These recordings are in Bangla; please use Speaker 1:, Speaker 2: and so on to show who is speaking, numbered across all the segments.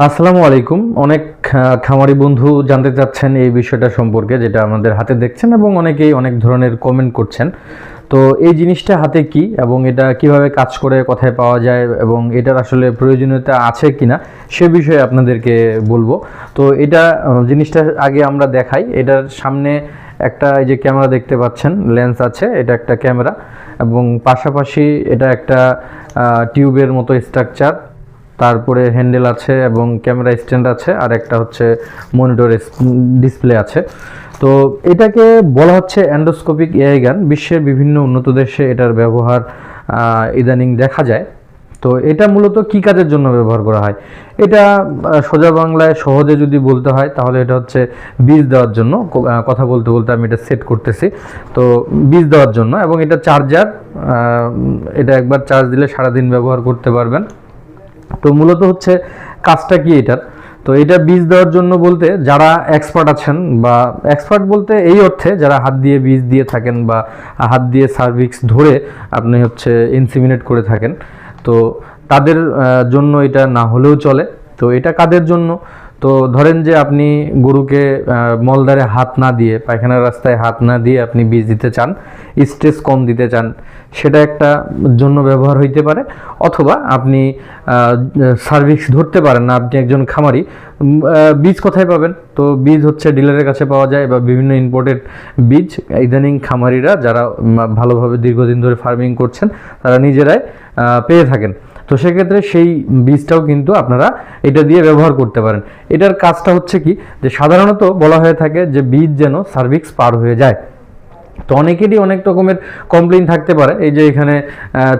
Speaker 1: আসসালামু আলাইকুম। অনেক খামারি বন্ধু জানতে চাচ্ছেন এই বিষয়টা সম্পর্কে, যেটা আমাদের হাতে দেখছেন এবং অনেকেই অনেক ধরনের কমেন্ট করছেন। তো এই জিনিসটা হাতে কি এবং এটা কীভাবে কাজ করে, কোথায় পাওয়া যায় এবং এটার আসলে প্রয়োজনীয়তা আছে কিনা, সে বিষয়ে আপনাদেরকে বলব। তো এটা জিনিসটা আগে আমরা দেখাই। এটার সামনে একটা এই যে ক্যামেরা দেখতে পাচ্ছেন, লেন্স আছে, এটা একটা ক্যামেরা এবং পাশাপাশি এটা একটা টিউবের মতো স্ট্রাকচার তারপরে হ্যান্ডেল আছে এবং ক্যামেরা স্ট্যান্ড আছে, আর একটা হচ্ছে মনিটর ডিসপ্লে আছে। তো এটাকে বলা হচ্ছে অ্যান্ডোস্কোপিক এআই গান। বিশ্বের বিভিন্ন উন্নত দেশে এটার ব্যবহার ইদানিং দেখা যায়। তো এটা মূলত কি কাজের জন্য ব্যবহার করা হয়? এটা সোজা বাংলায় সহজে যদি বলতে হয়, তাহলে এটা হচ্ছে বীজ দেওয়ার জন্য। কথা বলতে বলতে আমি এটা সেট করতেছি। তো বীজ দেওয়ার জন্য, এবং এটা চার্জার এটা একবার চার্জ দিলে সারাদিন ব্যবহার করতে পারবেন। তো মূলত হচ্ছে কাজটা কি এটার? তো এটা বীজ দেওয়ার জন্য বলতে যারা এক্সপার্ট আছেন বা এক্সপার্ট বলতে এই অর্থে যারা হাত দিয়ে বীজ দিয়ে থাকেন বা হাত দিয়ে সার্ভিক্স ধরে আপনি হচ্ছে ইনসিমিনেট করে থাকেন, তো তাদের জন্য এটা না হলেও চলে। তো এটা কাদের জন্য? তো ধরেন যে আপনি গরুকে মলদারে হাত না দিয়ে, পায়খানার রাস্তায় হাত না দিয়ে আপনি বীজ দিতে চান স্ট্রেস কম দিতে চান, সেটা একটা জন্য ব্যবহার হইতে পারে। অথবা আপনি সার্ভিস ধরতে পারেন না, আপনি একজন খামারি বীজ কোথায় পাবেন? তো বীজ হচ্ছে ডিলারের কাছে পাওয়া যায় বা বিভিন্ন ইম্পোর্টেড বীজ। ইদানিং খামারিরা যারা ভালোভাবে দীর্ঘদিন ধরে ফার্মিং করছেন, তারা নিজেরাই পেয়ে থাকেন। তো সেক্ষেত্রে সেই বীজটাও কিন্তু আপনারা এটা দিয়ে ব্যবহার করতে পারেন। এটার কাজটা হচ্ছে কি? যে সাধারণত বলা হয়ে থাকে যে বীজ যেন সার্ভিক্স পার হয়ে যায়। তো অনেকেরই অনেক রকমের কমপ্লেন থাকতে পারে। এই যে এখানে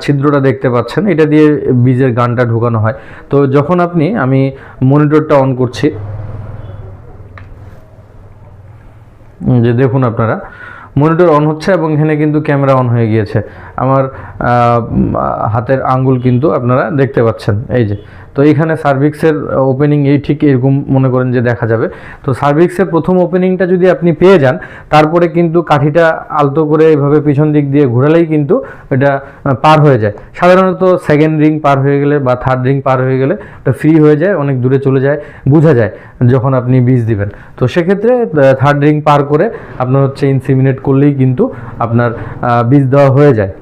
Speaker 1: ছিদ্রটা দেখতে পাচ্ছেন, এটা দিয়ে বীজের গানটা ঢোকানো হয়। তো যখন আপনি, আমি মনিটরটা অন করছি। যে দেখুন আপনারা মনিটর অন হচ্ছে এবং এখানে কিন্তু ক্যামেরা অন হয়ে গিয়েছে। আমার হাতের আঙ্গুল কিন্তু আপনারা দেখতে পাচ্ছেন। এই যে, তো এইখানে সার্ভিক্সের ওপেনিং এই ঠিক এরকম মনে করেন যে দেখা যাবে। তো সার্ভিক্সের প্রথম ওপেনিংটা যদি আপনি পেয়ে যান, তারপরে কিন্তু কাঠিটা আলতো করে এভাবে পিছন দিক দিয়ে ঘোরালেই কিন্তু এটা পার হয়ে যায়। সাধারণত সেকেন্ড রিং পার হয়ে গেলে বা থার্ড রিং পার হয়ে গেলে এটা ফ্রি হয়ে যায়, অনেক দূরে চলে যায়, বোঝা যায় যখন আপনি বীজ দিবেন। তো সেক্ষেত্রে থার্ড রিং পার করে আপনার হচ্ছে ইনসিমিনেট করলেই কিন্তু আপনার বীজ দেওয়া হয়ে যায়।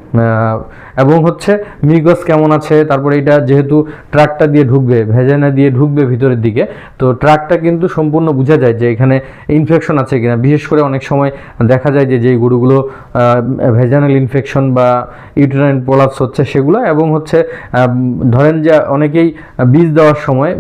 Speaker 1: এবং হচ্ছে মিগস কেমন আছে, তারপরে এটা যেহেতু ট্রাকটা দিয়ে ঢুকবে ভেজানা দিয়ে ঢুকবে ভিতরের দিকে, তো ট্রাকটা কিন্তু সম্পূর্ণ বোঝা যায় যে এখানে ইনফেকশন আছে কিনা। বিশেষ করে অনেক সময় দেখা যায় যে, যেই গরুগুলো ভেজানাল ইনফেকশন বা ইউটেরাইন প্রলাপস হচ্ছে সেগুলো এবং হচ্ছে ধরেন যে অনেকেই বীজ দেওয়ার সময়